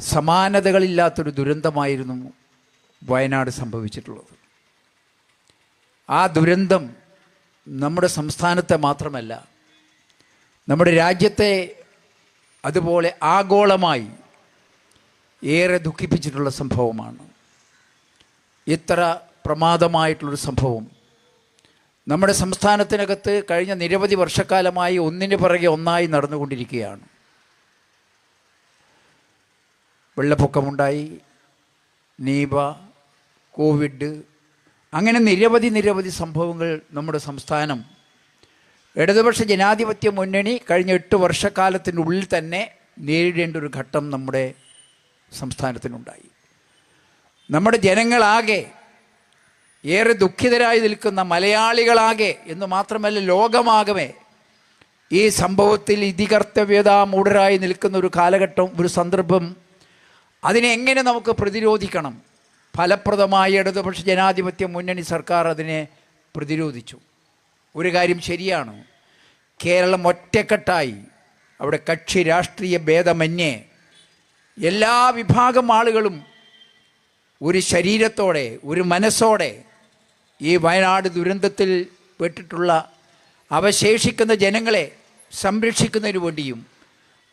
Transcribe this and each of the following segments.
സമാനതകളില്ലാത്തൊരു ദുരന്തമായിരുന്നു വയനാട് സംഭവിച്ചിട്ടുള്ളത്. ആ ദുരന്തം നമ്മുടെ സംസ്ഥാനത്തെ മാത്രമല്ല നമ്മുടെ രാജ്യത്തെ അതുപോലെ ആഗോളമായി ഏറെ ദുഃഖിപ്പിച്ചിട്ടുള്ള സംഭവമാണ്. ഇത്ര പ്രമാദമായിട്ടുള്ളൊരു സംഭവം. നമ്മുടെ സംസ്ഥാനത്തിനകത്ത് കഴിഞ്ഞ നിരവധി വർഷക്കാലമായി ഒന്നിന് പിറകെ ഒന്നായി നടന്നുകൊണ്ടിരിക്കുകയാണ്. വെള്ളപ്പൊക്കമുണ്ടായി നീബ കോവിഡ് അങ്ങനെ നിരവധി നിരവധി സംഭവങ്ങൾ നമ്മുടെ സംസ്ഥാനം. ഇടതുപക്ഷ ജനാധിപത്യ മുന്നണി കഴിഞ്ഞ എട്ട് വർഷക്കാലത്തിനുള്ളിൽ തന്നെ നേരിടേണ്ട ഒരു ഘട്ടം നമ്മുടെ സംസ്ഥാനത്തിനുണ്ടായി. നമ്മുടെ ജനങ്ങളാകെ ഏറെ ദുഃഖിതരായി നിൽക്കുന്ന മലയാളികളാകെ എന്ന് മാത്രമല്ല ലോകമാകമേ ഈ സംഭവത്തിൽ ഇതികർത്തവ്യത മൂഢരായി നിൽക്കുന്ന ഒരു കാലഘട്ടം ഒരു സന്ദർഭം അതിനെ എങ്ങനെ നമുക്ക് പ്രതിരോധിക്കണം? ഫലപ്രദമായ ഇടതുപക്ഷ ജനാധിപത്യ മുന്നണി സർക്കാർ അതിനെ പ്രതിരോധിച്ചു. ഒരു കാര്യം ശരിയാണ്. കേരളം ഒറ്റക്കെട്ടായി. അവിടെ കക്ഷി രാഷ്ട്രീയ ഭേദമന്യേ എല്ലാ വിഭാഗം ആളുകളും ഒരു ശരീരത്തോടെ ഒരു മനസ്സോടെ ഈ വയനാട് ദുരന്തത്തിൽ പെട്ടിട്ടുള്ള അവശേഷിക്കുന്ന ജനങ്ങളെ സംരക്ഷിക്കുന്നതിന് വേണ്ടിയും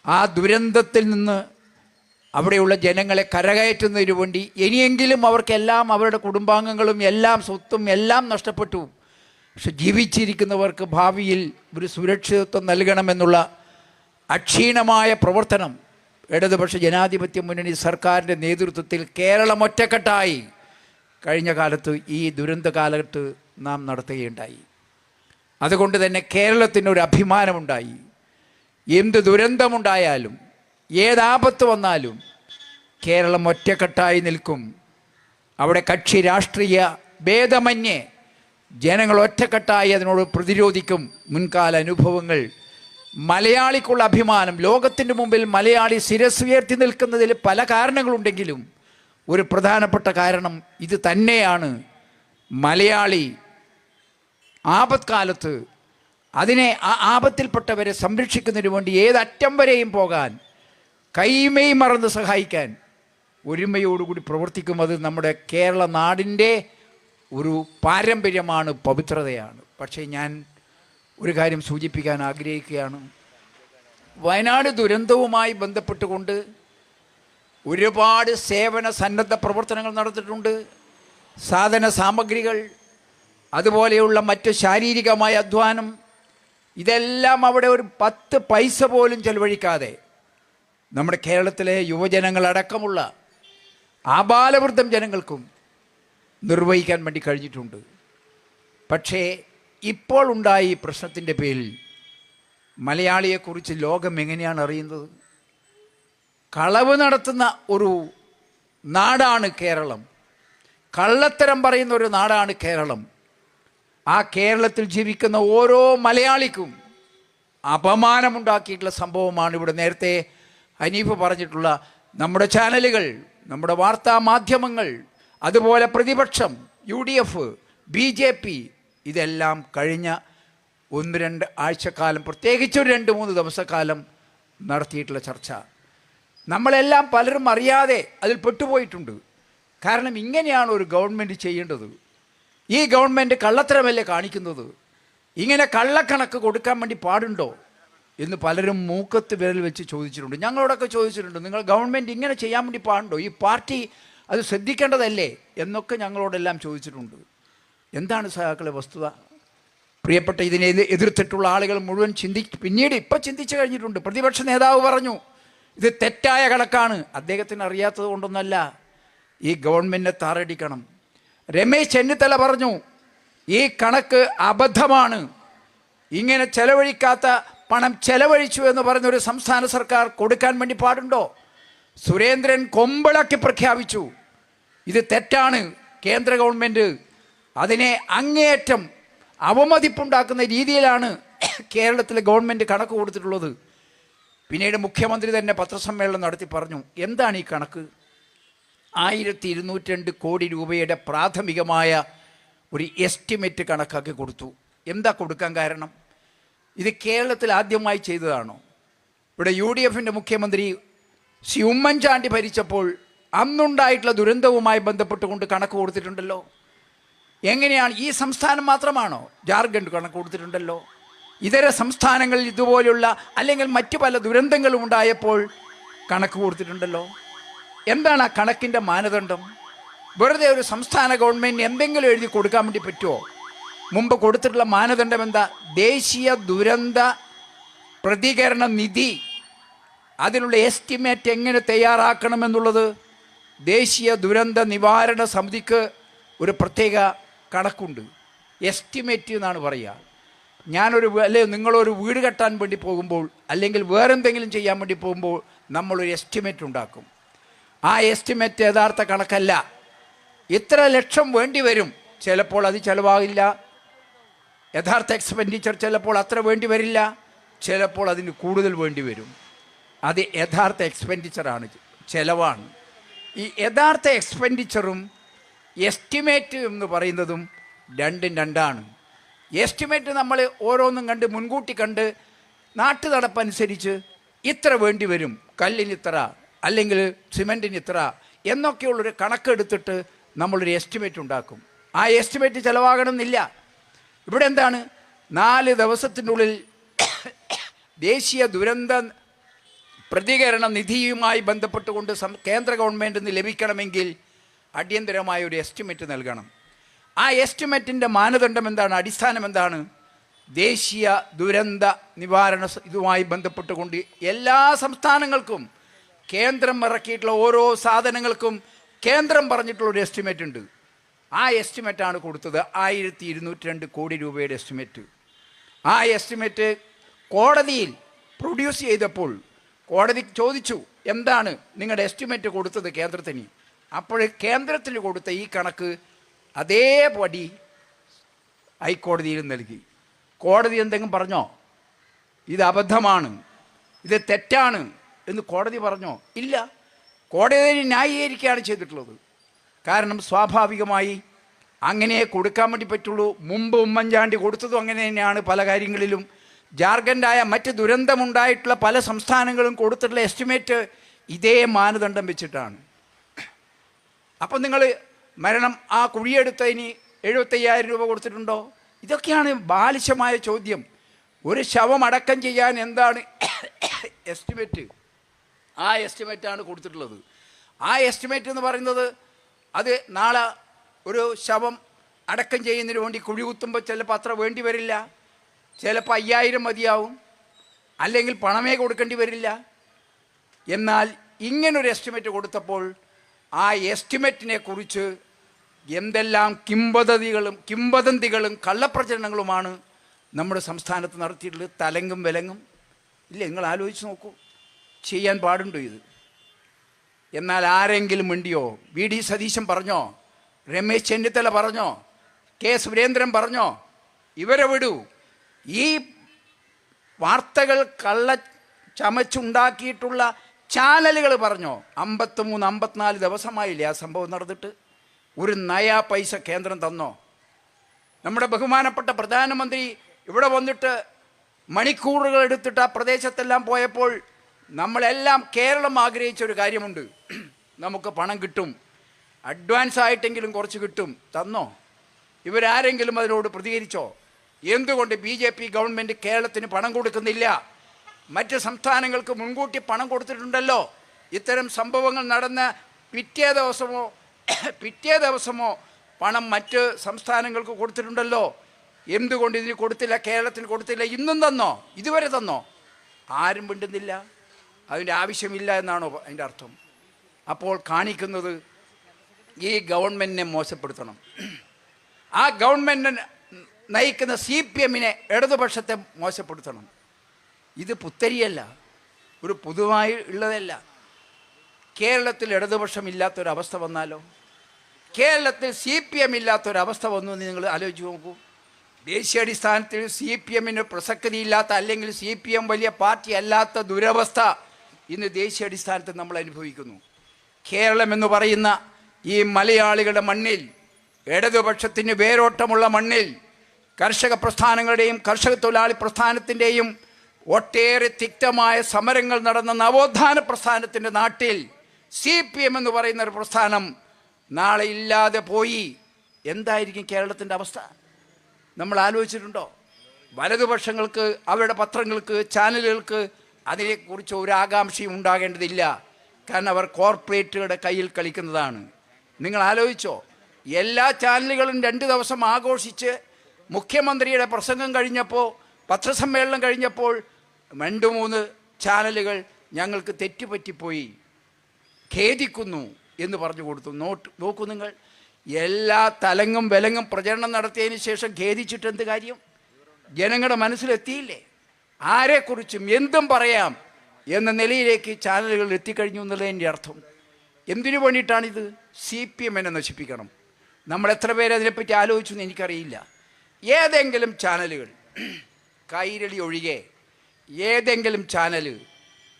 ആ ദുരന്തത്തിൽ നിന്ന് അവിടെയുള്ള ജനങ്ങളെ കരകയറ്റുന്നതിന് വേണ്ടി ഇനിയെങ്കിലും അവർക്കെല്ലാം അവരുടെ കുടുംബാംഗങ്ങളും എല്ലാം സ്വത്തും എല്ലാം നഷ്ടപ്പെട്ടു. പക്ഷെ ജീവിച്ചിരിക്കുന്നവർക്ക് ഭാവിയിൽ ഒരു സുരക്ഷിതത്വം നൽകണമെന്നുള്ള അക്ഷീണമായ പ്രവർത്തനം ഇടതുപക്ഷ ജനാധിപത്യ മുന്നണി സർക്കാരിന്റെ നേതൃത്വത്തിൽ കേരളം ഒറ്റക്കെട്ടായി കഴിഞ്ഞ കാലത്ത് ഈ ദുരന്ത കാലത്ത് നാം നടത്തുകയുണ്ടായി. അതുകൊണ്ട് തന്നെ കേരളത്തിനൊരു അഭിമാനമുണ്ടായി. എന്ത് ദുരന്തമുണ്ടായാലും ഏതാപത്ത് വന്നാലും കേരളം ഒറ്റക്കെട്ടായി നിൽക്കും. അവിടെ കക്ഷി രാഷ്ട്രീയ ഭേദമന്യേ ജനങ്ങൾ ഒറ്റക്കെട്ടായി അതിനോട് പ്രതിരോധിക്കും. മുൻകാല അനുഭവങ്ങൾ മലയാളിക്കുള്ള അഭിമാനം ലോകത്തിന്റെ മുമ്പിൽ മലയാളി ശിരസുയർത്തി നിൽക്കുന്നതിൽ പല കാരണങ്ങളുണ്ടെങ്കിലും ഒരു പ്രധാനപ്പെട്ട കാരണം ഇത് തന്നെയാണ്. മലയാളി ആപത്കാലത്ത് അതിനെ ആ ആപത്തിൽപ്പെട്ടവരെ സംരക്ഷിക്കുന്നതിന് വേണ്ടി ഏതറ്റം വരെയും പോകാൻ കൈമേയ് മറന്ന് സഹായിക്കാൻ ഒരുമയോടുകൂടി പ്രവർത്തിക്കും അത് നമ്മുടെ കേരള നാടിന്റെ ഒരു പാരമ്പര്യമാണ് പവിത്രതയാണ്. പക്ഷേ ഞാൻ ഒരു കാര്യം സൂചിപ്പിക്കാൻ ആഗ്രഹിക്കുകയാണ്. വയനാട് ദുരന്തവുമായി ബന്ധപ്പെട്ടുകൊണ്ട് ഒരുപാട് സേവന സന്നദ്ധ പ്രവർത്തനങ്ങൾ നടത്തിയിട്ടുണ്ട് സാധന സാമഗ്രികൾ അതുപോലെയുള്ള മറ്റ് ശാരീരികമായ അധ്വാനം ഇതെല്ലാം അവിടെ ഒരു പത്ത് പൈസ പോലും ചെലവഴിക്കാതെ നമ്മുടെ കേരളത്തിലെ യുവജനങ്ങളടക്കമുള്ള ആബാലവൃദ്ധം ജനങ്ങൾക്കും നിർവഹിക്കാൻ വേണ്ടി കഴിഞ്ഞിട്ടുണ്ട്. പക്ഷേ ഇപ്പോൾ ഉണ്ടായ ഈ പ്രശ്നത്തിന്റെ പേരിൽ മലയാളിയെക്കുറിച്ച് ലോകം എങ്ങനെയാണ് അറിയുന്നത്? കളവ് നടത്തുന്ന ഒരു നാടാണ് കേരളം. കള്ളത്തരം പറയുന്ന ഒരു നാടാണ് കേരളം. ആ കേരളത്തിൽ ജീവിക്കുന്ന ഓരോ മലയാളിക്കും അപമാനമുണ്ടാക്കിയിട്ടുള്ള സംഭവമാണ് ഇവിടെ നേരത്തെ ഹനീഫ് പറഞ്ഞിട്ടുള്ള നമ്മുടെ ചാനലുകൾ നമ്മുടെ വാർത്താ മാധ്യമങ്ങൾ അതുപോലെ പ്രതിപക്ഷം U D F B J P ഇതെല്ലാം കഴിഞ്ഞ ഒന്ന് രണ്ട് ആഴ്ചക്കാലം പ്രത്യേകിച്ച് ഒരു രണ്ട് മൂന്ന് ദിവസക്കാലം നടത്തിയിട്ടുള്ള ചർച്ച. നമ്മളെല്ലാം പലരും അറിയാതെ അതിൽ പെട്ടുപോയിട്ടുണ്ട്. കാരണം ഇങ്ങനെയാണ് ഒരു ഗവൺമെന്റ് ചെയ്യേണ്ടത്. ഈ ഗവൺമെന്റ് കള്ളത്തരമല്ലേ കാണിക്കുന്നത്? ഇങ്ങനെ കള്ളക്കണക്ക് കൊടുക്കാൻ വേണ്ടി പാടുണ്ടോ? എന്ന് പലരും മൂക്കത്ത് വിരൽ വെച്ച് ചോദിച്ചിട്ടുണ്ട്. ഞങ്ങളോടൊക്കെ ചോദിച്ചിട്ടുണ്ട് നിങ്ങൾ ഗവൺമെന്റ് ഇങ്ങനെ ചെയ്യാൻ വേണ്ടി പാടുണ്ടോ? ഈ പാർട്ടി അത് ശ്രദ്ധിക്കേണ്ടതല്ലേ? എന്നൊക്കെ ഞങ്ങളോടെല്ലാം ചോദിച്ചിട്ടുണ്ട്. എന്താണ് സഹാക്കളെ വസ്തുത? പ്രിയപ്പെട്ട ഇതിനെ എതിർത്തിട്ടുള്ള ആളുകൾ മുഴുവൻ ചിന്തി പിന്നീട് ഇപ്പം ചിന്തിച്ചു കഴിഞ്ഞിട്ടുണ്ട്. പ്രതിപക്ഷ നേതാവ് പറഞ്ഞു ഇത് തെറ്റായ കണക്കാണ്. അദ്ദേഹത്തിന് അറിയാത്തത് കൊണ്ടൊന്നല്ല. ഈ ഗവൺമെന്റിനെ താറടിക്കണം. രമേശ് ചെന്നിത്തല പറഞ്ഞു ഈ കണക്ക് അബദ്ധമാണ്. ഇങ്ങനെ ചെലവഴിക്കാത്ത പണം ചെലവഴിച്ചു എന്ന് പറഞ്ഞൊരു സംസ്ഥാന സർക്കാർ കൊടുക്കാൻ വേണ്ടി പാടുണ്ടോ? സുരേന്ദ്രൻ കൊമ്പിളക്കി പ്രഖ്യാപിച്ചു. ഇത് തെറ്റാണ്. കേന്ദ്ര ഗവൺമെന്റ് അതിനെ അങ്ങേയറ്റം അവമതിപ്പുണ്ടാക്കുന്ന രീതിയിലാണ് കേരളത്തിലെ ഗവൺമെന്റ് കണക്ക് കൊടുത്തിട്ടുള്ളത്. പിന്നീട് മുഖ്യമന്ത്രി തന്നെ പത്രസമ്മേളനം നടത്തി പറഞ്ഞു എന്താണ് ഈ കണക്ക്? ആയിരത്തി ഇരുന്നൂറ്റി രണ്ട് കോടി രൂപയുടെ പ്രാഥമികമായ ഒരു എസ്റ്റിമേറ്റ് കണക്കാക്കി കൊടുത്തു. എന്താ കൊടുക്കാൻ കാരണം? ഇത് കേരളത്തിൽ ആദ്യമായി ചെയ്തതാണോ? ഇവിടെ യു ഡി എഫിന്റെ മുഖ്യമന്ത്രി ശ്രീ ഉമ്മൻചാണ്ടി ഭരിച്ചപ്പോൾ അന്നുണ്ടായിട്ടുള്ള ദുരന്തവുമായി ബന്ധപ്പെട്ടുകൊണ്ട് കണക്ക് കൊടുത്തിട്ടുണ്ടല്ലോ. എങ്ങനെയാണ്? ഈ സംസ്ഥാനം മാത്രമാണോ ജാർഖണ്ഡ് കണക്ക് കൊടുത്തിട്ടുണ്ടല്ലോ? ഇതര സംസ്ഥാനങ്ങളിൽ ഇതുപോലുള്ള അല്ലെങ്കിൽ മറ്റു പല ദുരന്തങ്ങളും ഉണ്ടായപ്പോൾ കണക്ക് കൊടുത്തിട്ടുണ്ടല്ലോ. എന്താണ് ആ കണക്കിന്റെ മാനദണ്ഡം? വെറുതെ ഒരു സംസ്ഥാന ഗവൺമെന്റ് എന്തെങ്കിലും എഴുതി കൊടുക്കാൻ വേണ്ടി പറ്റുമോ മുമ്പ് കൊടുത്തിട്ടുള്ള മാനദണ്ഡം എന്താ? ദേശീയ ദുരന്ത പ്രതികരണ നിധി. അതിനുള്ള എസ്റ്റിമേറ്റ് എങ്ങനെ തയ്യാറാക്കണമെന്നുള്ളത് ദേശീയ ദുരന്ത നിവാരണ സമിതിക്ക് ഒരു പ്രത്യേക കണക്കുണ്ട്. എസ്റ്റിമേറ്റ് എന്നാണ് പറയുക. ഞാനൊരു അല്ലെ നിങ്ങളൊരു വീട് കെട്ടാൻ വേണ്ടി പോകുമ്പോൾ അല്ലെങ്കിൽ വേറെന്തെങ്കിലും ചെയ്യാൻ വേണ്ടി പോകുമ്പോൾ നമ്മളൊരു എസ്റ്റിമേറ്റ് ഉണ്ടാക്കും. ആ എസ്റ്റിമേറ്റ് യഥാർത്ഥ കണക്കല്ല. ഇത്ര ലക്ഷം വേണ്ടി വരും. ചിലപ്പോൾ അത് ചിലവാകില്ല. യഥാർത്ഥ എക്സ്പെൻഡിച്ചർ ചിലപ്പോൾ അത്ര വേണ്ടി വരില്ല ചിലപ്പോൾ അതിന് കൂടുതൽ വേണ്ടി വരും. അത് യഥാർത്ഥ എക്സ്പെൻഡിച്ചറാണ് ചിലവാണ്. ഈ യഥാർത്ഥ എക്സ്പെൻഡിച്ചറും എസ്റ്റിമേറ്റ് എന്ന് പറയുന്നതും രണ്ടും രണ്ടാണ്. എസ്റ്റിമേറ്റ് നമ്മൾ ഓരോന്നും കണ്ട് മുൻകൂട്ടി കണ്ട് നാട്ടു നടപ്പനുസരിച്ച് ഇത്ര വേണ്ടി വരും. കല്ലിന് ഇത്ര അല്ലെങ്കിൽ സിമെന്റിന് ഇത്ര എന്നൊക്കെയുള്ളൊരു കണക്കെടുത്തിട്ട് നമ്മളൊരു എസ്റ്റിമേറ്റ് ഉണ്ടാക്കും. ആ എസ്റ്റിമേറ്റ് ചിലവാകണമെന്നില്ല. ഇവിടെ എന്താണ്? നാല് ദിവസത്തിനുള്ളിൽ ദേശീയ ദുരന്ത പ്രതികരണ നിധിയുമായി ബന്ധപ്പെട്ടുകൊണ്ട് കേന്ദ്ര ഗവൺമെന്റ് നിന്ന് ലഭിക്കണമെങ്കിൽ അടിയന്തരമായ ഒരു എസ്റ്റിമേറ്റ് നൽകണം. ആ എസ്റ്റിമേറ്റിന്റെ മാനദണ്ഡം എന്താണ്? അടിസ്ഥാനം എന്താണ്? ദേശീയ ദുരന്ത നിവാരണ ഇതുമായി ബന്ധപ്പെട്ടുകൊണ്ട് എല്ലാ സംസ്ഥാനങ്ങൾക്കും കേന്ദ്രം ഇറക്കിയിട്ടുള്ള ഓരോ സാധനങ്ങൾക്കും കേന്ദ്രം പറഞ്ഞിട്ടുള്ള ഒരു എസ്റ്റിമേറ്റ് ഉണ്ട്. ആ എസ്റ്റിമേറ്റാണ് കൊടുത്തത്. ആയിരത്തി ഇരുന്നൂറ്റി രണ്ട് കോടി രൂപയുടെ എസ്റ്റിമേറ്റ് ആ എസ്റ്റിമേറ്റ് കോടതിയിൽ പ്രൊഡ്യൂസ് ചെയ്തപ്പോൾ കോടതി ചോദിച്ചു എന്താണ് നിങ്ങളുടെ എസ്റ്റിമേറ്റ് കൊടുത്തത് കേന്ദ്രത്തിന്? അപ്പോൾ കേന്ദ്രത്തിന് കൊടുത്ത ഈ കണക്ക് അതേപടി ഹൈക്കോടതിയിൽ നൽകി. കോടതി എന്തെങ്കിലും പറഞ്ഞോ? ഇത് അബദ്ധമാണ്. ഇത് തെറ്റാണ് എന്ന് കോടതി പറഞ്ഞോ? ഇല്ല. കോടതി ന്യായീകരിക്കുകയാണ് ചെയ്തിട്ടുള്ളത്. കാരണം സ്വാഭാവികമായി അങ്ങനെ കൊടുക്കാൻ വേണ്ടി പറ്റുള്ളൂ. മുമ്പ് ഉമ്മൻചാണ്ടി കൊടുത്തതും അങ്ങനെ തന്നെയാണ് പല കാര്യങ്ങളിലും. ജാർഖണ്ഡായ മറ്റ് ദുരന്തമുണ്ടായിട്ടുള്ള പല സംസ്ഥാനങ്ങളും കൊടുത്തിട്ടുള്ള എസ്റ്റിമേറ്റ് ഇതേ മാനദണ്ഡം വെച്ചിട്ടാണ്. അപ്പം നിങ്ങൾ മരണം ആ കുഴിയെടുത്തതിന് എഴുപത്തയ്യായിരം രൂപ കൊടുത്തിട്ടുണ്ടോ? ഇതൊക്കെയാണ് ബാലിശമായ ചോദ്യം. ഒരു ശവം അടക്കം ചെയ്യാൻ എന്താണ് എസ്റ്റിമേറ്റ് ആ എസ്റ്റിമേറ്റാണ് കൊടുത്തിട്ടുള്ളത്. ആ എസ്റ്റിമേറ്റ് എന്ന് പറയുന്നത് അത് നാളെ ഒരു ശവം അടക്കം ചെയ്യുന്നതിന് വേണ്ടി കുഴി കുത്തുമ്പോൾ ചിലപ്പോൾ അത്ര വേണ്ടി വരില്ല. ചിലപ്പോൾ അയ്യായിരം മതിയാവും. അല്ലെങ്കിൽ പണമേ കൊടുക്കേണ്ടി വരില്ല. എന്നാൽ ഇങ്ങനൊരു എസ്റ്റിമേറ്റ് കൊടുത്തപ്പോൾ ആ എസ്റ്റിമേറ്റിനെ കുറിച്ച് എന്തെല്ലാം കിംവദതികളും കിംവദന്തികളും കള്ളപ്രചരണങ്ങളുമാണ് നമ്മുടെ സംസ്ഥാനത്ത് നടത്തിയിട്ടുള്ളത്. തലങ്ങും വിലങ്ങും. ഇല്ല നിങ്ങൾ ആലോചിച്ച് നോക്കൂ. ചെയ്യാൻ പാടുണ്ടോ ഇത്? എന്നാൽ ആരെങ്കിലും മിണ്ടിയോ? വി. ഡി. സതീശൻ പറഞ്ഞോ? രമേശ് ചെന്നിത്തല പറഞ്ഞോ? കെ. സുരേന്ദ്രൻ പറഞ്ഞോ? ഇവരെ വിടൂ. ഈ വാർത്തകൾ കള്ള ചമച്ചുണ്ടാക്കിയിട്ടുള്ള ചാനലുകൾ പറഞ്ഞോ? അമ്പത്തിമൂന്ന് അമ്പത്തിനാല് ദിവസമായില്ലേ ആ സംഭവം നടന്നിട്ട്? ഒരു നയാ പൈസ കേന്ദ്രം തന്നോ? നമ്മുടെ ബഹുമാനപ്പെട്ട പ്രധാനമന്ത്രി ഇവിടെ വന്നിട്ട് മണിക്കൂറുകൾ എടുത്തിട്ട് ആ പ്രദേശത്തെല്ലാം പോയപ്പോൾ നമ്മളെല്ലാം കേരളം ആഗ്രഹിച്ച ഒരു കാര്യമുണ്ട്. നമുക്ക് പണം കിട്ടും. അഡ്വാൻസ് ആയിട്ടെങ്കിലും കുറച്ച് കിട്ടും. തന്നോ? ഇവരാരെങ്കിലും അതിനോട് പ്രതികരിച്ചോ? എന്തുകൊണ്ട് ബി ജെ പി ഗവൺമെന്റ് കേരളത്തിന് പണം കൊടുക്കുന്നില്ല? മറ്റ് സംസ്ഥാനങ്ങൾക്ക് മുൻകൂട്ടി പണം കൊടുത്തിട്ടുണ്ടല്ലോ. ഇത്തരം സംഭവങ്ങൾ നടന്ന പിറ്റേ ദിവസമോ പിറ്റേ ദിവസമോ പണം മറ്റ് സംസ്ഥാനങ്ങൾക്ക് കൊടുത്തിട്ടുണ്ടല്ലോ. എന്തുകൊണ്ട് ഇതിന് കൊടുത്തില്ല? കേരളത്തിന് കൊടുത്തില്ല? ഇന്നും തന്നോ? ഇതുവരെ തന്നോ? ആരും മിണ്ടുന്നില്ല. അതിന്റെ ആവശ്യമില്ല എന്നാണോ അതിന്റെ അർത്ഥം. അപ്പോൾ കാണിക്കുന്നത് ഈ ഗവൺമെന്റിനെ മോശപ്പെടുത്തണം. ആ ഗവൺമെന്റിന് നയിക്കുന്ന സി പി എമ്മിനെ ഇടതുപക്ഷത്തെ മോശപ്പെടുത്തണം. ഇത് പുത്തരിയല്ല. ഒരു പൊതുവായി ഉള്ളതല്ല. കേരളത്തിൽ ഇടതുപക്ഷം ഇല്ലാത്തൊരവസ്ഥ വന്നാലോ? കേരളത്തിൽ സി പി എം ഇല്ലാത്തൊരവസ്ഥ വന്നു എന്ന് നിങ്ങൾ ആലോചിച്ച് നോക്കൂ. ദേശീയാടിസ്ഥാനത്തിൽ സി പി എമ്മിന് പ്രസക്തിയില്ലാത്ത അല്ലെങ്കിൽ സി പി എം വലിയ പാർട്ടി അല്ലാത്ത ദുരവസ്ഥ ഇന്ന് ദേശീയാടിസ്ഥാനത്തിൽ നമ്മൾ അനുഭവിക്കുന്നു. കേരളം എന്ന് പറയുന്ന ഈ മലയാളികളുടെ മണ്ണിൽ ഇടതുപക്ഷത്തിന് വേരോട്ടമുള്ള മണ്ണിൽ കർഷക പ്രസ്ഥാനങ്ങളുടെയും കർഷക തൊഴിലാളി പ്രസ്ഥാനത്തിന്റെയും ഒട്ടേറെ തിക്തമായ സമരങ്ങൾ നടന്ന നവോത്ഥാന പ്രസ്ഥാനത്തിന്റെ നാട്ടിൽ സി പി എം എന്ന് പറയുന്ന ഒരു പ്രസ്ഥാനം നാളെ ഇല്ലാതെ പോയി. എന്തായിരിക്കും കേരളത്തിന്റെ അവസ്ഥ? നമ്മൾ ആലോചിച്ചിട്ടുണ്ടോ? വലതുപക്ഷങ്ങൾക്ക് അവരുടെ പത്രങ്ങൾക്ക് ചാനലുകൾക്ക് അതിനെക്കുറിച്ച് ഒരു ആകാംക്ഷയും ഉണ്ടാകേണ്ടതില്ല. കാരണം അവർ കോർപ്പറേറ്റുകളുടെ കയ്യിൽ കളിക്കുന്നതാണ്. നിങ്ങൾ ആലോചിച്ചോ എല്ലാ ചാനലുകളും രണ്ട് ദിവസം ആഘോഷിച്ച് മുഖ്യമന്ത്രിയുടെ പ്രസംഗം കഴിഞ്ഞപ്പോൾ പത്രസമ്മേളനം കഴിഞ്ഞപ്പോൾ രണ്ട് മൂന്ന് ചാനലുകൾ ഞങ്ങൾക്ക് തെറ്റുപറ്റിപ്പോയി. ഖേദിക്കുന്നു എന്ന് പറഞ്ഞു കൊടുത്തു. നോട്ട് നോക്കൂ നിങ്ങൾ. എല്ലാ തലങ്ങും വിലങ്ങും പ്രചരണം നടത്തിയതിന് ശേഷം ഖേദിച്ചിട്ട് എന്ത് കാര്യം? ജനങ്ങളുടെ മനസ്സിലെത്തിയില്ലേ? ആരെക്കുറിച്ചും എന്തും പറയാം എന്ന നിലയിലേക്ക് ചാനലുകൾ എത്തിക്കഴിഞ്ഞു എന്നുള്ളതിന്റെ അർത്ഥം. എന്തിനു വേണ്ടിയിട്ടാണിത്? സി പി എമ്മിനെ നശിപ്പിക്കണം. നമ്മൾ എത്ര പേര് അതിനെപ്പറ്റി ആലോചിച്ചു എന്ന് എനിക്കറിയില്ല. ഏതെങ്കിലും ചാനലുകൾ കൈരളി ഒഴികെ ഏതെങ്കിലും ചാനൽ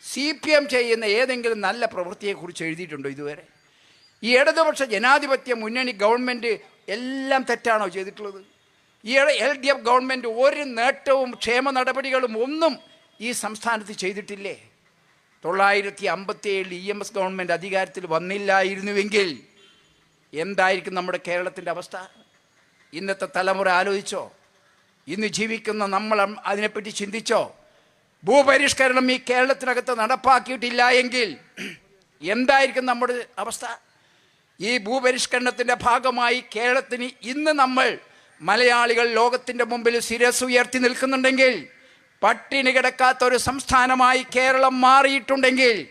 സി പി എം ചെയ്യുന്ന ഏതെങ്കിലും നല്ല പ്രവൃത്തിയെക്കുറിച്ച് എഴുതിയിട്ടുണ്ടോ ഇതുവരെ? ഈ ഇടതുപക്ഷ ജനാധിപത്യ മുന്നണി ഗവൺമെന്റ് എല്ലാം തെറ്റാണോ ചെയ്തിട്ടുള്ളത്? ഈ എൽ ഡി എഫ് ഗവൺമെന്റ് ഒരു നേട്ടവും ക്ഷേമ നടപടികളും ഒന്നും ഈ സംസ്ഥാനത്ത് ചെയ്തിട്ടില്ലേ? തൊള്ളായിരത്തി അമ്പത്തി ഏഴിൽ ഇ എം എസ് ഗവൺമെന്റ് അധികാരത്തിൽ വന്നില്ലായിരുന്നുവെങ്കിൽ എന്തായിരിക്കും നമ്മുടെ കേരളത്തിന്റെ അവസ്ഥ? ഇന്നത്തെ തലമുറ ആലോചിച്ചോ? ഇന്ന് ജീവിക്കുന്ന നമ്മൾ അതിനെപ്പറ്റി ചിന്തിച്ചോ? ഭൂപരിഷ്കരണം ഈ കേരളത്തിനകത്ത് നടപ്പാക്കിയിട്ടില്ല എങ്കിൽ എന്തായിരിക്കും നമ്മുടെ അവസ്ഥ? ഈ ഭൂപരിഷ്കരണത്തിന്റെ ഭാഗമായി കേരളത്തിന് ഇന്ന് നമ്മൾ മലയാളികൾ ലോകത്തിന്റെ മുമ്പിൽ ശിരസ് ഉയർത്തി നിൽക്കുന്നുണ്ടെങ്കിൽ പട്ടിണി കിടക്കാത്ത ഒരു സംസ്ഥാനമായി കേരളം മാറിയിട്ടുണ്ടെങ്കിൽ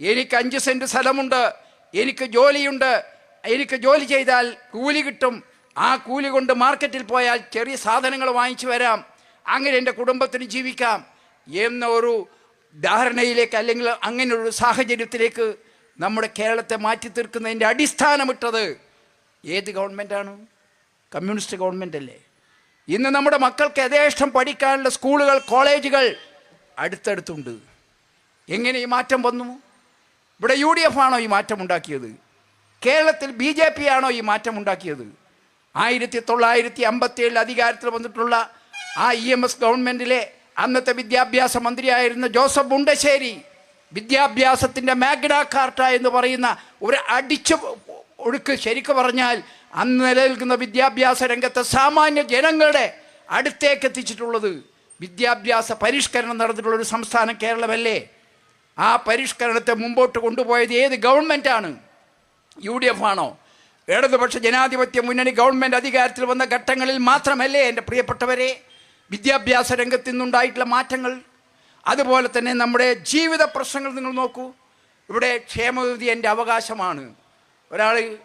എനിക്ക് അഞ്ച് സെന്റ് സ്ഥലമുണ്ട് എനിക്ക് ജോലിയുണ്ട് എനിക്ക് ജോലി ചെയ്താൽ കൂലി കിട്ടും. ആ കൂലി കൊണ്ട് മാർക്കറ്റിൽ പോയാൽ ചെറിയ സാധനങ്ങൾ വാങ്ങിച്ചു വരാം. അങ്ങനെ എന്റെ കുടുംബത്തിന് ജീവിക്കാം. എന്ന ഒരു ധാരണയിലേക്ക് അല്ലെങ്കിൽ അങ്ങനെയൊരു സാഹചര്യത്തിലേക്ക് നമ്മുടെ കേരളത്തെ മാറ്റി തീർക്കുന്നതിന്റെ അടിസ്ഥാനമിട്ടത് ഏത് ഗവൺമെന്റാണ്? കമ്മ്യൂണിസ്റ്റ് ഗവൺമെന്റ് അല്ലേ? ഇന്ന് നമ്മുടെ മക്കൾക്ക് യഥേഷ്ടം പഠിക്കാനുള്ള സ്കൂളുകൾ കോളേജുകൾ അടുത്തടുത്തുണ്ട്. എങ്ങനെ ഈ മാറ്റം വന്നു? ഇവിടെ യു ഡി എഫ് ആണോ ഈ മാറ്റം ഉണ്ടാക്കിയത്? കേരളത്തിൽ ബി ജെ പി ആണോ ഈ മാറ്റം ഉണ്ടാക്കിയത്? ആയിരത്തി തൊള്ളായിരത്തി അമ്പത്തി ഏഴിൽ അധികാരത്തിൽ വന്നിട്ടുള്ള ആ ഇ എം എസ് ഗവൺമെന്റിലെ അന്നത്തെ വിദ്യാഭ്യാസ മന്ത്രിയായിരുന്ന ജോസഫ് മുണ്ടശ്ശേരി വിദ്യാഭ്യാസത്തിന്റെ മാഗ്ന കാർട്ട എന്ന് പറയുന്ന ഒരു അടിച്ചു ഒഴുക്ക് ശരിക്കു പറഞ്ഞാൽ അന്ന് നിലനിൽക്കുന്ന വിദ്യാഭ്യാസ രംഗത്തെ സാമാന്യ ജനങ്ങളുടെ അടുത്തേക്ക് എത്തിച്ചിട്ടുള്ളത് വിദ്യാഭ്യാസ പരിഷ്കരണം നടന്നിട്ടുള്ള ഒരു സംസ്ഥാനം കേരളമല്ലേ? ആ പരിഷ്കരണത്തെ മുമ്പോട്ട് കൊണ്ടുപോയത് ഏത് ഗവൺമെന്റാണ് യു ഡി എഫ് ആണോ? ഇടതുപക്ഷ ജനാധിപത്യ മുന്നണി ഗവൺമെന്റ് അധികാരത്തിൽ വന്ന ഘട്ടങ്ങളിൽ മാത്രമല്ലേ എന്റെ പ്രിയപ്പെട്ടവരെ വിദ്യാഭ്യാസ രംഗത്ത് നിന്നുണ്ടായിട്ടുള്ള മാറ്റങ്ങൾ? അതുപോലെ തന്നെ നമ്മുടെ ജീവിത പ്രശ്നങ്ങൾ നിങ്ങൾ നോക്കൂ. ഇവിടെ ക്ഷേമനിധി എന്റെ അവകാശമാണ്. ഒരാൾ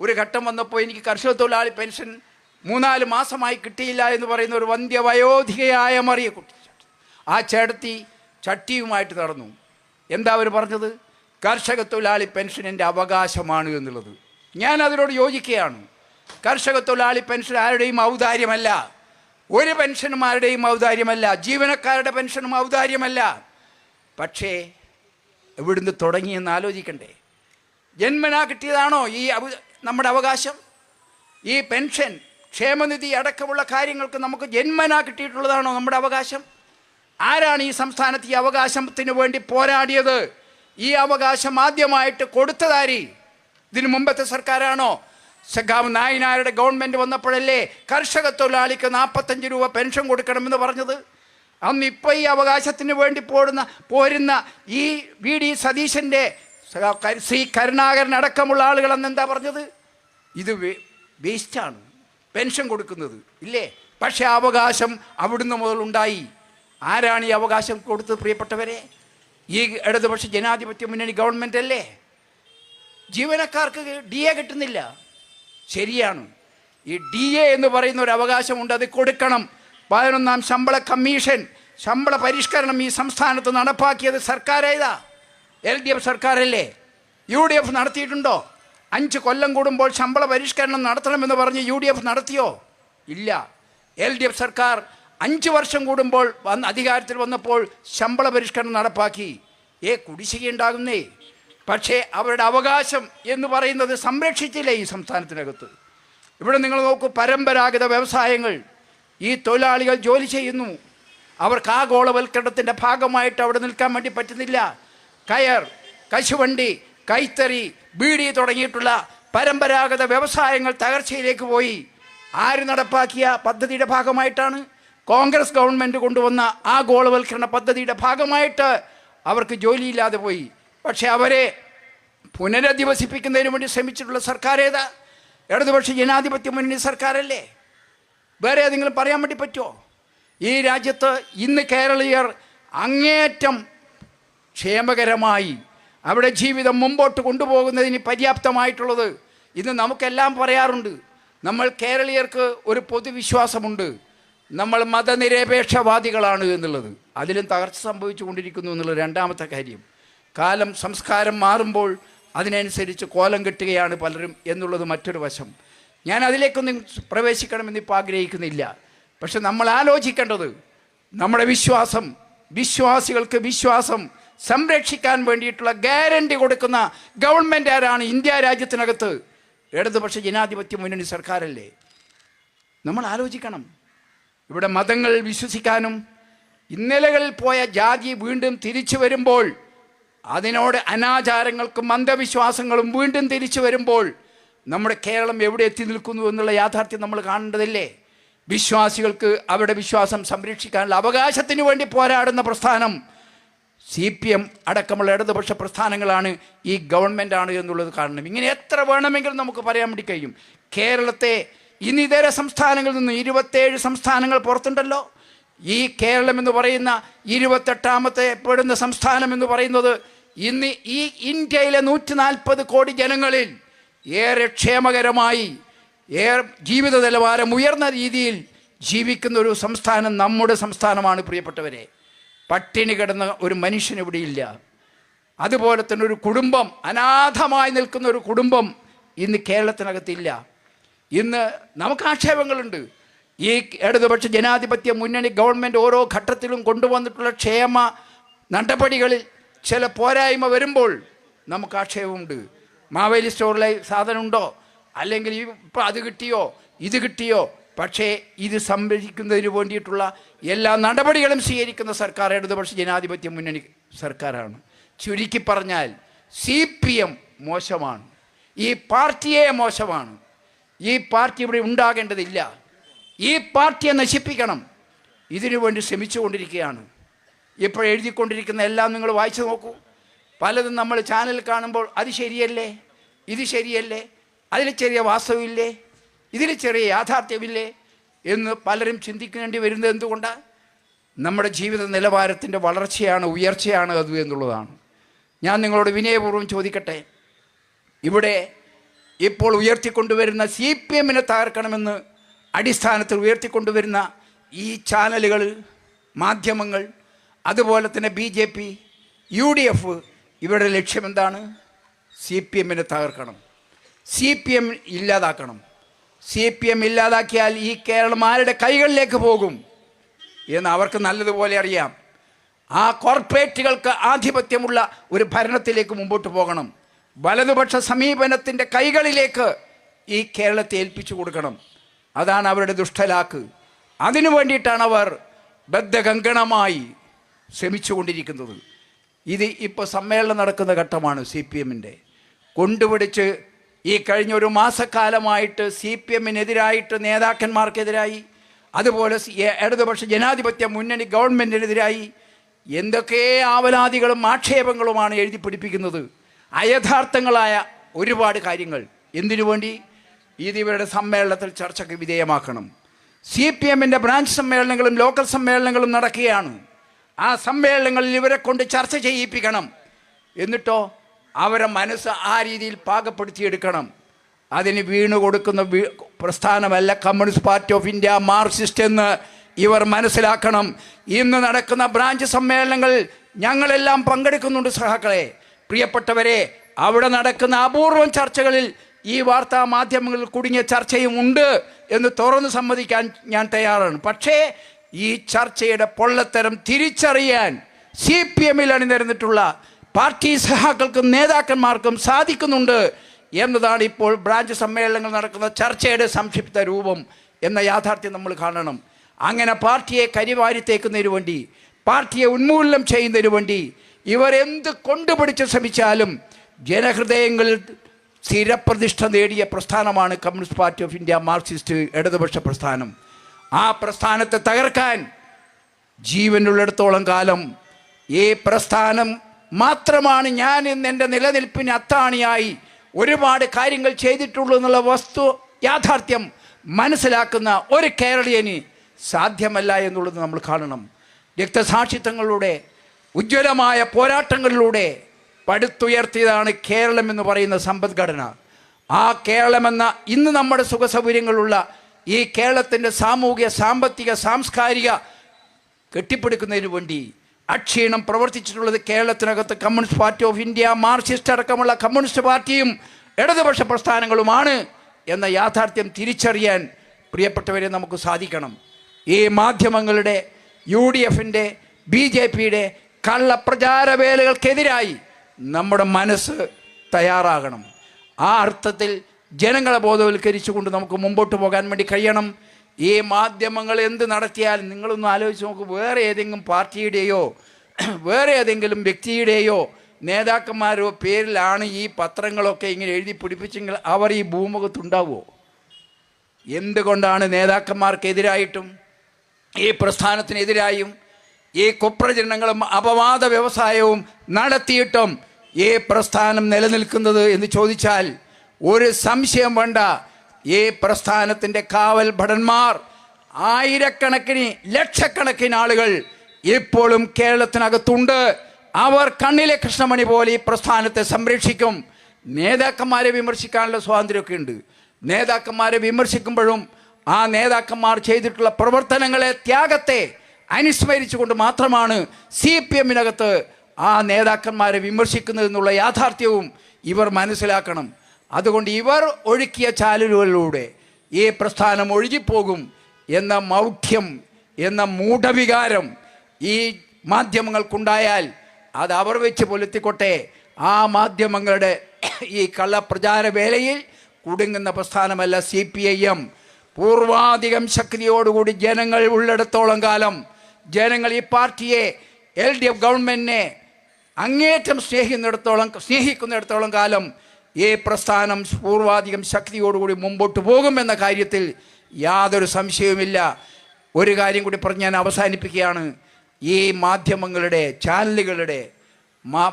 ഒരു ഘട്ടം വന്നപ്പോൾ എനിക്ക് കർഷക തൊഴിലാളി പെൻഷൻ മൂന്നാൽ മാസമായി കിട്ടിയില്ല എന്ന് പറയുന്ന ഒരു വന്ധ്യവയോധികയായ മറിയ കുട്ടി. ആ ചേട്ടത്തി ചട്ടിയുമായിട്ട് നടന്നു. എന്താ അവർ പറഞ്ഞത്? കർഷക തൊഴിലാളി പെൻഷൻ എന്റെ അവകാശമാണ് എന്നുള്ളത്. ഞാൻ അതിനോട് യോജിക്കുകയാണ്. കർഷക തൊഴിലാളി പെൻഷൻ ആരുടെയും ഔദാര്യമല്ല. ഒരു പെൻഷനും ആരുടെയും ഔദാര്യമല്ല. ജീവനക്കാരുടെ പെൻഷനും ഔദാര്യമല്ല. പക്ഷേ എവിടുന്ന് തുടങ്ങിയെന്ന് ആലോചിക്കണ്ടേ? ജന്മനാ കിട്ടിയതാണോ ഈ നമ്മുടെ അവകാശം. ഈ പെൻഷൻ ക്ഷേമനിധി അടക്കമുള്ള കാര്യങ്ങൾക്ക് നമുക്ക് ജന്മനാ കിട്ടിയിട്ടുള്ളതാണോ നമ്മുടെ അവകാശം? ആരാണ് ഈ സംസ്ഥാനത്ത് ഈ അവകാശത്തിന് വേണ്ടി പോരാടിയത്? ഈ അവകാശം ആദ്യമായിട്ട് കൊടുത്തതാരി? ഇതിനു മുമ്പത്തെ സർക്കാരാണോ? സഖാവ് നായനാരുടെ ഗവൺമെന്റ് വന്നപ്പോഴല്ലേ കർഷക തൊഴിലാളിക്ക് നാൽപ്പത്തഞ്ച് രൂപ പെൻഷൻ കൊടുക്കണമെന്ന് പറഞ്ഞത്? അന്ന് ഇപ്പോൾ ഈ അവകാശത്തിന് വേണ്ടി പോടുന്ന പോരുന്ന ഈ വി ഡി സതീശന്റെ ശ്രീ കരുണാകരൻ അടക്കമുള്ള ആളുകൾ അന്ന് എന്താ പറഞ്ഞത്? ഇത് വേസ്റ്റാണ്. പെൻഷൻ കൊടുക്കുന്നത്. ഇല്ലേ? പക്ഷേ അവകാശം അവിടുന്ന് മുതൽ ഉണ്ടായി. ആരാണ് ഈ അവകാശം കൊടുത്തത് പ്രിയപ്പെട്ടവരെ? ഈ ഇടതുപക്ഷ ജനാധിപത്യ മുന്നണി ഗവൺമെന്റ് അല്ലേ? ജീവനക്കാർക്ക് ഡി എ കിട്ടുന്നില്ല. ശരിയാണ്. ഈ ഡി എ എന്ന് പറയുന്ന ഒരു അവകാശമുണ്ട് അത് കൊടുക്കണം. പതിനൊന്നാം ശമ്പള കമ്മീഷൻ ശമ്പള പരിഷ്കരണം ഈ സംസ്ഥാനത്ത് നടപ്പാക്കിയത് സർക്കാരേതാ എൽ ഡി എഫ് സർക്കാരല്ലേ? യു ഡി എഫ് നടത്തിയിട്ടുണ്ടോ? അഞ്ച് കൊല്ലം കൂടുമ്പോൾ ശമ്പള പരിഷ്കരണം നടത്തണമെന്ന് പറഞ്ഞ് യു ഡി എഫ് നടത്തിയോ? ഇല്ല. എൽ ഡി എഫ് സർക്കാർ അഞ്ച് വർഷം കൂടുമ്പോൾ വന്ന് അധികാരത്തിൽ വന്നപ്പോൾ ശമ്പള പരിഷ്കരണം നടപ്പാക്കി. ഏ കുടിശ്ശിക ഉണ്ടാകുന്നേ. പക്ഷേ അവരുടെ അവകാശം എന്ന് പറയുന്നത് സംരക്ഷിച്ചില്ല ഈ സംസ്ഥാനത്തിനകത്ത്? ഇവിടെ നിങ്ങൾ നോക്കൂ പരമ്പരാഗത വ്യവസായങ്ങൾ. ഈ തൊഴിലാളികൾ ജോലി ചെയ്യുന്നു. അവർക്ക് ആഗോളവൽക്കരണത്തിന്റെ ഗോളവൽക്കരണത്തിന്റെ ഭാഗമായിട്ട് അവിടെ നിൽക്കാൻ വേണ്ടി പറ്റുന്നില്ല. കയർ കശുവണ്ടി കൈത്തറി ബീഡി തുടങ്ങിയിട്ടുള്ള പരമ്പരാഗത വ്യവസായങ്ങൾ തകർച്ചയിലേക്ക് പോയി. ആര് നടപ്പാക്കിയ പദ്ധതിയുടെ ഭാഗമായിട്ടാണ് കോൺഗ്രസ് ഗവൺമെന്റ് കൊണ്ടുവന്ന ആ ഗോളവൽക്കരണ പദ്ധതിയുടെ ഭാഗമായിട്ട് അവർക്ക് ജോലിയില്ലാതെ പോയി. പക്ഷേ അവരെ പുനരധിവസിപ്പിക്കുന്നതിന് വേണ്ടി ശ്രമിച്ചിട്ടുള്ള സർക്കാർ ഏതാ? ഇടതുപക്ഷ ജനാധിപത്യ മുന്നണി സർക്കാരല്ലേ? വേറെ ഏതെങ്കിലും പറയാൻ വേണ്ടി പറ്റുമോ? ഈ രാജ്യത്ത് ഇന്ന് കേരളീയർ അങ്ങേയറ്റം ക്ഷേമകരമായി അവിടെ ജീവിതം മുമ്പോട്ട് കൊണ്ടുപോകുന്നതിന് പര്യാപ്തമായിട്ടുള്ളത് ഇന്ന് നമുക്കെല്ലാം പറയാറുണ്ട്. നമ്മൾ കേരളീയർക്ക് ഒരു പൊതുവിശ്വാസമുണ്ട്. നമ്മൾ മതനിരപേക്ഷവാദികളാണ് എന്നുള്ളത്. അതിലും തകർച്ച സംഭവിച്ചു കൊണ്ടിരിക്കുന്നു എന്നുള്ള രണ്ടാമത്തെ കാര്യം. കാലം സംസ്കാരം മാറുമ്പോൾ അതിനനുസരിച്ച് കോലം കെട്ടുകയാണ് പലരും എന്നുള്ളത് മറ്റൊരു വശം. ഞാൻ അതിലേക്കൊന്നും പ്രവേശിക്കണമെന്ന് ഇപ്പോൾ ആഗ്രഹിക്കുന്നില്ല. പക്ഷെ നമ്മൾ ആലോചിക്കേണ്ടത് നമ്മുടെ വിശ്വാസം വിശ്വാസികൾക്ക് വിശ്വാസം സംരക്ഷിക്കാൻ വേണ്ടിയിട്ടുള്ള ഗ്യാരണ്ടി കൊടുക്കുന്ന ഗവൺമെന്റ് ആരാണ്? ഇന്ത്യ രാജ്യത്തിനകത്ത്. ഇടതുപക്ഷ ജനാധിപത്യ മുന്നണി സർക്കാരല്ലേ? നമ്മൾ ആലോചിക്കണം. ഇവിടെ മതങ്ങൾ വിശ്വസിക്കാനും ഇന്നലകളിൽ പോയ ജാതി വീണ്ടും തിരിച്ചു വരുമ്പോൾ അതിനോട് അനാചാരങ്ങൾക്കും അന്ധവിശ്വാസങ്ങളും വീണ്ടും തിരിച്ചു വരുമ്പോൾ നമ്മുടെ കേരളം എവിടെ എത്തി നിൽക്കുന്നു എന്നുള്ള യാഥാർത്ഥ്യം നമ്മൾ കാണേണ്ടതില്ലേ? വിശ്വാസികൾക്ക് അവരുടെ വിശ്വാസം സംരക്ഷിക്കാനുള്ള അവകാശത്തിന് വേണ്ടി പോരാടുന്ന പ്രസ്ഥാനം സി പി എം അടക്കമുള്ള ഇടതുപക്ഷ പ്രസ്ഥാനങ്ങളാണ് ഈ ഗവൺമെന്റാണ് എന്നുള്ളത് കാരണം. ഇങ്ങനെ എത്ര വേണമെങ്കിലും നമുക്ക് പറയാൻ വേണ്ടി കഴിയും. കേരളത്തെ ഇനിതര സംസ്ഥാനങ്ങളിൽ നിന്ന് ഇരുപത്തേഴ് സംസ്ഥാനങ്ങൾ പുറത്തുണ്ടല്ലോ. ഈ കേരളം എന്ന് പറയുന്ന ഇരുപത്തെട്ടാമത്തെ പെടുന്ന സംസ്ഥാനം എന്ന് പറയുന്നത് ഇന്ന് ഈ ഇന്ത്യയിലെ നൂറ്റി നാൽപ്പത് കോടി ജനങ്ങളിൽ ഏറെ ക്ഷേമകരമായി ഏറെ ജീവിത നിലവാരം ഉയർന്ന രീതിയിൽ ജീവിക്കുന്ന ഒരു സംസ്ഥാനം നമ്മുടെ സംസ്ഥാനമാണ് പ്രിയപ്പെട്ടവരെ. പട്ടിണി കിടന്ന ഒരു മനുഷ്യൻ ഇവിടെയില്ല അതുപോലെ തന്നെ ഒരു കുടുംബം അനാഥമായി നിൽക്കുന്ന ഒരു കുടുംബം ഇന്ന് കേരളത്തിനകത്തില്ല. ഇന്ന് നമുക്ക് ആക്ഷേപങ്ങളുണ്ട്. ഈ ഇടതുപക്ഷ ജനാധിപത്യ മുന്നണി ഗവൺമെന്റ് ഓരോ ഘട്ടത്തിലും കൊണ്ടുവന്നിട്ടുള്ള ക്ഷേമ നടപടികളിൽ ചില പോരായ്മ വരുമ്പോൾ നമുക്ക് ആക്ഷേപമുണ്ട്. മാവേലി സ്റ്റോറിലെ സാധനമുണ്ടോ അല്ലെങ്കിൽ ഇപ്പം അത് കിട്ടിയോ? ഇത് കിട്ടിയോ? പക്ഷേ ഇത് സംരക്ഷിക്കുന്നതിന് വേണ്ടിയിട്ടുള്ള എല്ലാ നടപടികളും സ്വീകരിക്കുന്ന സർക്കാർ ഇടതുപക്ഷ ജനാധിപത്യ മുന്നണി സർക്കാരാണ്. ചുരുക്കി പറഞ്ഞാൽ സി പി എം മോശമാണ്. ഈ പാർട്ടിയെ മോശമാണ്. ഈ പാർട്ടി ഇവിടെ ഉണ്ടാകേണ്ടതില്ല. ഈ പാർട്ടിയെ നശിപ്പിക്കണം. ഇതിനു വേണ്ടി ശ്രമിച്ചുകൊണ്ടിരിക്കുകയാണ്. ഇപ്പോൾ എഴുതിക്കൊണ്ടിരിക്കുന്ന എല്ലാം നിങ്ങൾ വായിച്ചു നോക്കൂ. പലതും നമ്മൾ ചാനൽ കാണുമ്പോൾ അത് ശരിയല്ലേ? ഇത് ശരിയല്ലേ? അതിൽ ചെറിയ വാസ്തവമില്ലേ ഇതിൽ ചെറിയ യാഥാർത്ഥ്യമില്ലേ എന്ന് പലരും ചിന്തിക്കേണ്ടി വരുന്നത് എന്തുകൊണ്ടാണ് നമ്മുടെ ജീവിത നിലവാരത്തിന്റെ വളർച്ചയാണ് ഉയർച്ചയാണ് അത് എന്നുള്ളതാണ്. ഞാൻ നിങ്ങളോട് വിനയപൂർവം ചോദിക്കട്ടെ? ഇവിടെ ഇപ്പോൾ ഉയർത്തിക്കൊണ്ടുവരുന്ന സി പി എമ്മിനെ തകർക്കണമെന്ന് അടിസ്ഥാനത്തിൽ ഉയർത്തിക്കൊണ്ടുവരുന്ന ഈ ചാനലുകൾ മാധ്യമങ്ങൾ അതുപോലെ തന്നെ B J P U D F ഇവരുടെ ലക്ഷ്യമെന്താണ്? സി പി എമ്മിനെ തകർക്കണം. സി പി എം ഇല്ലാതാക്കണം. സി പി എം ഇല്ലാതാക്കിയാൽ ഈ കേരളമാരുടെ കൈകളിലേക്ക് പോകും എന്ന് അവർക്ക് നല്ലതുപോലെ അറിയാം. ആ കോർപ്പറേറ്റുകൾക്ക് ആധിപത്യമുള്ള ഒരു ഭരണത്തിലേക്ക് മുമ്പോട്ട് പോകണം. വലതുപക്ഷ സമീപനത്തിന്റെ കൈകളിലേക്ക് ഈ കേരളത്തെ ഏൽപ്പിച്ചു കൊടുക്കണം. അതാണ് അവരുടെ ദുഷ്ടലാക്ക്. അതിനു വേണ്ടിയിട്ടാണ് അവർ ബദ്ധഗംഗണമായി ശ്രമിച്ചുകൊണ്ടിരിക്കുന്നത്. ഇത് ഇപ്പോൾ സമ്മേളനം നടക്കുന്ന ഘട്ടമാണ് സി പി എമ്മിന്റെ കൊണ്ടുപിടിച്ച് ഈ കഴിഞ്ഞ ഒരു മാസക്കാലമായിട്ട് സി പി എമ്മിനെതിരായിട്ട് നേതാക്കന്മാർക്കെതിരായി അതുപോലെ ഇടതുപക്ഷ ജനാധിപത്യ മുന്നണി ഗവൺമെന്റിനെതിരായി എന്തൊക്കെ ആവലാതികളും ആക്ഷേപങ്ങളുമാണ് എഴുതി പിടിപ്പിക്കുന്നത്. അയഥാർത്ഥങ്ങളായ ഒരുപാട് കാര്യങ്ങൾ. എന്തിനു വേണ്ടി? ഇത് ഇവരുടെ സമ്മേളനത്തിൽ ചർച്ചയ്ക്ക് വിധേയമാക്കണം. സി പി എമ്മിന്റെ ബ്രാഞ്ച് സമ്മേളനങ്ങളും ലോക്കൽ സമ്മേളനങ്ങളും നടക്കുകയാണ്. ആ സമ്മേളനങ്ങളിൽ ഇവരെ കൊണ്ട് ചർച്ച ചെയ്യിപ്പിക്കണം. എന്നിട്ടോ അവരെ മനസ്സ് ആ രീതിയിൽ പാകപ്പെടുത്തിയെടുക്കണം. അതിന് വീണു കൊടുക്കുന്ന പ്രസ്ഥാനമല്ല communist party of India Marxist എന്ന് ഇവർ മനസ്സിലാക്കണം. ഇന്ന് നടക്കുന്ന ബ്രാഞ്ച് സമ്മേളനങ്ങൾ ഞങ്ങളെല്ലാം പങ്കെടുക്കുന്നുണ്ട് സഹാക്കളെ പ്രിയപ്പെട്ടവരെ അവിടെ നടക്കുന്ന അപൂർവം ചർച്ചകളിൽ ഈ വാർത്താ മാധ്യമങ്ങളിൽ കുടുങ്ങിയ ചർച്ചയും ഉണ്ട് എന്ന് തുറന്ന് സമ്മതിക്കാൻ ഞാൻ തയ്യാറാണ്. പക്ഷേ ഈ ചർച്ചയുടെ പൊള്ളത്തരം തിരിച്ചറിയാൻ സി പി എമ്മിൽ അണിനിരന്നിട്ടുള്ള പാർട്ടി സഹാക്കൾക്കും നേതാക്കന്മാർക്കും സാധിക്കുന്നുണ്ട് എന്നതാണ് ഇപ്പോൾ ബ്രാഞ്ച് സമ്മേളനങ്ങൾ നടക്കുന്ന ചർച്ചയുടെ സംക്ഷിപ്ത രൂപം എന്ന യാഥാർത്ഥ്യം നമ്മൾ കാണണം. അങ്ങനെ പാർട്ടിയെ കരിവാരി കരിവാരിത്തേക്കുന്നതിന് വേണ്ടി പാർട്ടിയെ ഉന്മൂലനം ചെയ്യുന്നതിന് വേണ്ടി ഇവരെന്ത് കൊണ്ടുപിടിച്ച് ശ്രമിച്ചാലും ജനഹൃദയങ്ങളിൽ സ്ഥിരപ്രതിഷ്ഠ നേടിയ പ്രസ്ഥാനമാണ് communist party of India Marxist ഇടതുപക്ഷ പ്രസ്ഥാനം. ആ പ്രസ്ഥാനത്തെ തകർക്കാൻ ജീവനുള്ളിടത്തോളം കാലം ഈ പ്രസ്ഥാനം മാത്രമാണ് ഞാൻ ഇന്ന് എന്റെ നിലനിൽപ്പിന് അത്താണിയായി ഒരുപാട് കാര്യങ്ങൾ ചെയ്തിട്ടുള്ളൂ എന്നുള്ള വസ്തു യാഥാർത്ഥ്യം മനസ്സിലാക്കുന്ന ഒരു കേരളീയന് സാധ്യമല്ല എന്നുള്ളത് നമ്മൾ കാണണം. രക്തസാക്ഷിത്വങ്ങളുടെ ഉജ്ജ്വലമായ പോരാട്ടങ്ങളിലൂടെ പടുത്തുയർത്തിയതാണ് കേരളം എന്ന് പറയുന്ന സമ്പദ്ഘടന. ആ കേരളമെന്ന ഇന്ന് നമ്മുടെ സുഖസൗകര്യങ്ങളുള്ള ഈ കേരളത്തിന്റെ സാമൂഹിക സാമ്പത്തിക സാംസ്കാരിക കെട്ടിപ്പടുക്കുന്നതിന് വേണ്ടി അക്ഷീണം പ്രവർത്തിച്ചിട്ടുള്ളത് കേരളത്തിനകത്ത് communist party of India Marxist അടക്കമുള്ള കമ്മ്യൂണിസ്റ്റ് പാർട്ടിയും ഇടതുപക്ഷ പ്രസ്ഥാനങ്ങളുമാണ് എന്ന യാഥാർത്ഥ്യം തിരിച്ചറിയാൻ പ്രിയപ്പെട്ടവരെ നമുക്ക് സാധിക്കണം. ഈ മാധ്യമങ്ങളുടെ യു ഡി എഫിന്റെ ബി ജെ പിയുടെ കള്ളപ്രചാരവേലകൾക്കെതിരായി നമ്മുടെ മനസ്സ് തയ്യാറാകണം. ആ അർത്ഥത്തിൽ ജനങ്ങളെ ബോധവൽക്കരിച്ചുകൊണ്ട് നമുക്ക് മുമ്പോട്ട് പോകാൻ വേണ്ടി കഴിയണം. ഈ മാധ്യമങ്ങൾ എന്ത് നടത്തിയാലും നിങ്ങളൊന്ന് ആലോചിച്ച് നോക്ക് വേറെ ഏതെങ്കിലും പാർട്ടിയുടെയോ വേറെ ഏതെങ്കിലും വ്യക്തിയുടെയോ നേതാക്കന്മാരോ പേരിലാണ് ഈ പത്രങ്ങളൊക്കെ ഇങ്ങനെ എഴുതി പിടിപ്പിച്ചെങ്കിൽ അവർ ഈ ഭൂമുഖത്തുണ്ടാവുമോ എന്തുകൊണ്ടാണ് നേതാക്കന്മാർക്കെതിരായിട്ടും ഈ പ്രസ്ഥാനത്തിനെതിരായും ഈ കുപ്രചരണങ്ങളും അപവാദ വ്യവസായവും നടത്തിയിട്ടും ഈ പ്രസ്ഥാനം നിലനിൽക്കുന്നത് എന്ന് ചോദിച്ചാൽ ഒരു സംശയം വേണ്ട. ഈ പ്രസ്ഥാനത്തിന്റെ കാവൽ ഭടന്മാർ ആയിരക്കണക്കിന് ലക്ഷക്കണക്കിന് ആളുകൾ ഇപ്പോഴും കേരളത്തിനകത്തുണ്ട്. അവർ കണ്ണിലെ കൃഷ്ണമണി പോലെ ഈ പ്രസ്ഥാനത്തെ സംരക്ഷിക്കും. നേതാക്കന്മാരെ വിമർശിക്കാനുള്ള സ്വാതന്ത്ര്യമൊക്കെ ഉണ്ട്. നേതാക്കന്മാരെ വിമർശിക്കുമ്പോഴും ആ നേതാക്കന്മാർ ചെയ്തിട്ടുള്ള പ്രവർത്തനങ്ങളെ ത്യാഗത്തെ അനുസ്മരിച്ചുകൊണ്ട് മാത്രമാണ് സി പി എമ്മിനകത്ത് ആ നേതാക്കന്മാരെ വിമർശിക്കുന്നതെന്നുള്ള യാഥാർത്ഥ്യവും ഇവർ മനസ്സിലാക്കണം. അതുകൊണ്ട് ഇവർ ഒഴുക്കിയ ചാലുകളിലൂടെ ഈ പ്രസ്ഥാനം ഒഴുകിപ്പോകും എന്ന മൗഢ്യം എന്ന മൂഢവികാരം ഈ മാധ്യമങ്ങൾക്കുണ്ടായാൽ അത് അവർ വെച്ച് പൊലുത്തിക്കൊട്ടെ. ആ മാധ്യമങ്ങളുടെ ഈ കള്ളപ്രചാര വേലയിൽ കുടുങ്ങുന്ന പ്രസ്ഥാനമല്ല സി പി ഐ എം. പൂർവാധികം ശക്തിയോടുകൂടി ജനങ്ങൾ ഉള്ളിടത്തോളം കാലം ജനങ്ങൾ ഈ പാർട്ടിയെ എൽ ഡി എഫ് ഗവൺമെന്റിനെ അങ്ങേറ്റം സ്നേഹിക്കുന്നിടത്തോളം സ്നേഹിക്കുന്നിടത്തോളം കാലം ഈ പ്രസ്ഥാനം പൂർവാധികം ശക്തിയോടുകൂടി മുമ്പോട്ട് പോകുമെന്ന കാര്യത്തിൽ യാതൊരു സംശയവുമില്ല. ഒരു കാര്യം കൂടി പറഞ്ഞ് ഞാൻ അവസാനിപ്പിക്കുകയാണ്. ഈ മാധ്യമങ്ങളുടെ ചാനലുകളുടെ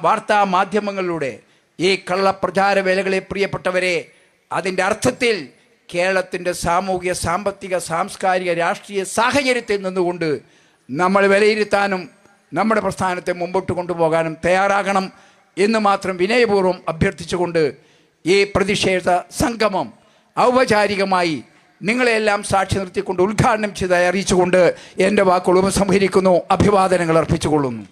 വാർത്താ മാധ്യമങ്ങളിലൂടെ ഈ കള്ളപ്രചാര വേലകളെ പ്രിയപ്പെട്ടവരെ അതിന്റെ അർത്ഥത്തിൽ കേരളത്തിന്റെ സാമൂഹിക സാമ്പത്തിക സാംസ്കാരിക രാഷ്ട്രീയ സാഹചര്യത്തിൽ നിന്നുകൊണ്ട് നമ്മൾ വിലയിരുത്താനും നമ്മുടെ പ്രസ്ഥാനത്തെ മുമ്പോട്ട് കൊണ്ടുപോകാനും തയ്യാറാകണം എന്ന് മാത്രം വിനയപൂർവം അഭ്യർത്ഥിച്ചുകൊണ്ട് ഈ പ്രതിഷേധ സംഗമം ഔപചാരികമായി നിങ്ങളെല്ലാം സാക്ഷി നിർത്തിക്കൊണ്ട് ഉദ്ഘാടനം ചെയ്തതായി അറിയിച്ചുകൊണ്ട് എന്റെ വാക്കുകൾ ഉപസംഹരിക്കുന്നു അഭിവാദനങ്ങൾ അർപ്പിച്ചുകൊള്ളുന്നു.